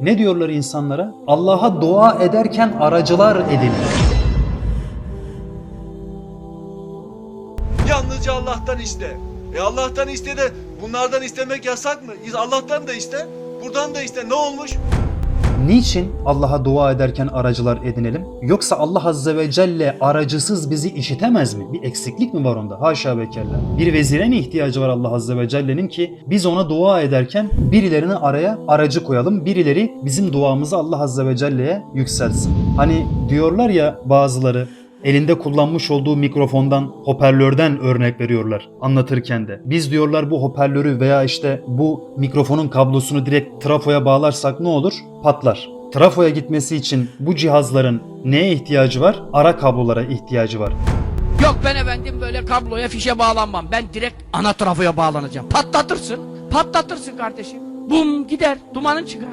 Ne diyorlar insanlara? Allah'a dua ederken aracılar edin. Yalnızca Allah'tan iste. E Allah'tan iste de bunlardan istemek yasak mı? Allah'tan da iste. Buradan da iste. Ne olmuş? Niçin Allah'a dua ederken aracılar edinelim? Yoksa Allah Azze ve Celle aracısız bizi işitemez mi? Bir eksiklik mi var onda? Haşa ve kella. Bir vezire mi ihtiyacı var Allah Azze ve Celle'nin ki biz ona dua ederken birilerini araya aracı koyalım. Birileri bizim duamızı Allah Azze ve Celle'ye yükselsin. Hani diyorlar ya bazıları elinde kullanmış olduğu mikrofondan, hoparlörden örnek veriyorlar anlatırken de. Biz diyorlar bu hoparlörü veya işte bu mikrofonun kablosunu direkt trafoya bağlarsak ne olur? Patlar. Trafoya gitmesi için bu cihazların neye ihtiyacı var? Ara kablolara ihtiyacı var. Yok ben efendim böyle kabloya fişe bağlanmam. Ben direkt ana trafoya bağlanacağım. Patlatırsın. Patlatırsın kardeşim. Bum gider. Dumanın çıkar.